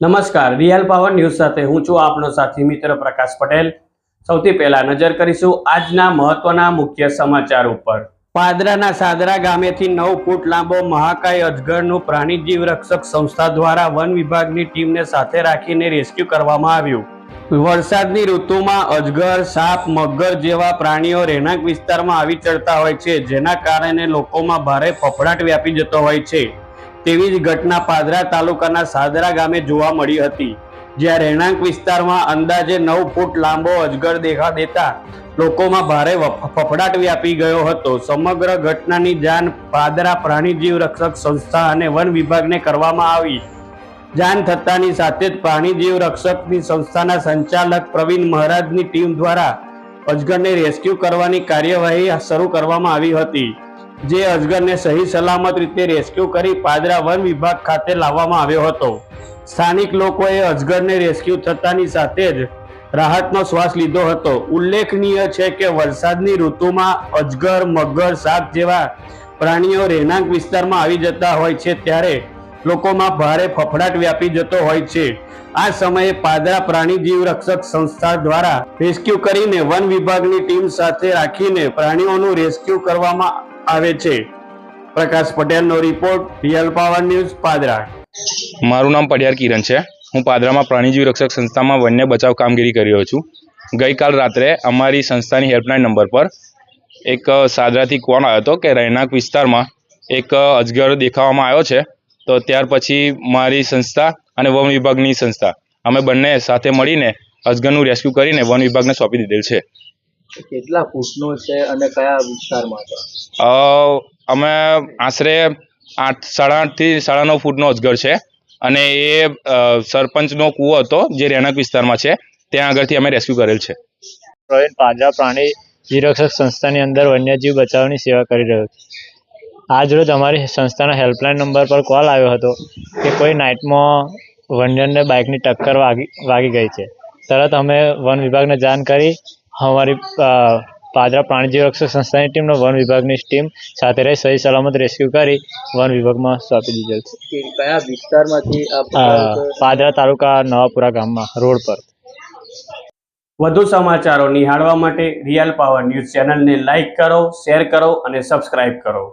નમસ્કાર, real power news સાથે હું છું આપનો સાથી મિત્ર પ્રકાશ પટેલ. સૌથી પહેલા નજર કરીશું આજના મહત્વના મુખ્ય સમાચાર ઉપર. પાદરાના સાદરા ગામેથી નવ ફૂટ લાંબો મહાકાય અજગરનું પ્રાણીજીવ રક્ષક સંસ્થા દ્વારા વન વિભાગની ટીમને સાથે રાખીને રેસ્ક્યુ કરવામાં આવ્યું. વરસાદની ઋતુમાં અજગર, સાપ, મગર જેવા પ્રાણીઓ રહેણાંક વિસ્તારમાં આવી ચડતા હોય છે, જેના કારણે લોકોમાં ભારે ફફડાટ વ્યાપી જતો હોય છે. તેવી જ ઘટના પાદરા તાલુકાના સાદરા ગામે જોવા મળી હતી. જ્યાં રહેણાંક વિસ્તારમાં અંદાજે નવ ફૂટ લાંબો અજગર દેખા દેતા લોકોમાં ભારે ફફડાટ વ્યાપી ગયો હતો. સમગ્ર ઘટનાની જાણ પાદરા પ્રાણીજીવ રક્ષક સંસ્થા અને વન વિભાગને કરવામાં આવી. જાણ થતાની સાથે જ પ્રાણીજીવ રક્ષકની સંસ્થાના સંચાલક પ્રવીણ મહારાજની ટીમ દ્વારા અજગરને રેસ્ક્યુ કરવાની કાર્યવાહી શરૂ કરવામાં આવી હતી. જે અજગરને સહી સલામત રીતે રેસ્ક્યુ કરી પાદરા વન વિભાગ ખાતે લાવવામાં આવ્યો હતો. સ્થાનિક લોકોએ અજગરને રેસ્ક્યુ થતાની સાથે જ રાહતનો શ્વાસ લીધો હતો. ઉલ્લેખનીય છે કે વરસાદની ઋતુમાં અજગર, મગર, સાપ જેવા પ્રાણીઓ રહેણાંક વિસ્તારમાં આવી જતા હોય છે ત્યારે લોકોમાં ભારે ફફડાટ વ્યાપી જતો હોય છે. આ સમયે પાદરા પ્રાણી જીવ રક્ષક સંસ્થા દ્વારા રેસ્ક્યુ કરીને વન વિભાગની ટીમ સાથે રાખીને પ્રાણીઓનું રેસ્ક્યુ કરવામાં આવે છે. પ્રકાશ પટેલનો report real power news Padra. મારું નામ પડિયાર કિરણ છે. હું પાદરામાં પ્રાણીજીવ રક્ષક સંસ્થામાં વન્ય બચાવ કામગીરી કરી રહ્યો છું. ગઈકાલ રાત્રે અમારી સંસ્થાની હેલ્પલાઇન નંબર પર એક સાદરાથી કોણ આવ્યો હતો કે રહેણાંક વિસ્તારમાં એક અજગર દેખાવામાં આવ્યો છે. તો ત્યાર પછી મારી સંસ્થા અને વન વિભાગની સંસ્થા, અમે બંને સાથે મળીને અજગરનું રેસ્ક્યુ કરીને વન વિભાગને સોંપી દીધેલ છે. કેટલા ફૂટનું છે અને કયા વિસ્તારમાં છે? અમે આશરે આઠ સાડા આઠથી સાડા નવ ફૂટનો અજગર છે. અને એ સરપંચનો કૂવો હતો જે રહેણાંક વિસ્તારમાં છે ત્યાં આગળથી અમે રેસ્ક્યુ કરેલ છે. પ્રવીણ પાંજરા પ્રાણી નિરક્ષક સંસ્થાની અંદર વન્યજીવ બચાવની સેવા કરી રહ્યો છું. આજ રોજ અમારી સંસ્થાના હેલ્પલાઇન નંબર પર કોલ આવ્યો હતો કે કોઈ નાઇટમાં વન્યને બાઇકની ટક્કર વાગી વાગી ગઈ છે. તરત અમે વન વિભાગને જાણ કરી અમારી પાદરા પ્રાણી જીવરક્ષક સંસ્થાની ટીમનો વન વિભાગની ટીમ સાથે રહી સહી સલામત રેસ્ક્યુ કરી વન વિભાગમાં સોંપી દીધેલ છે. કયા વિસ્તારમાંથી? પાદરા તાલુકા નવાપુરા ગામમાં રોડ પર. વધુ સમાચારો નિહાળવા માટે રિયલ પાવર ન્યૂઝ ચેનલને લાઈક કરો શેર કરો અને સબસ્ક્રાઇબ કરો.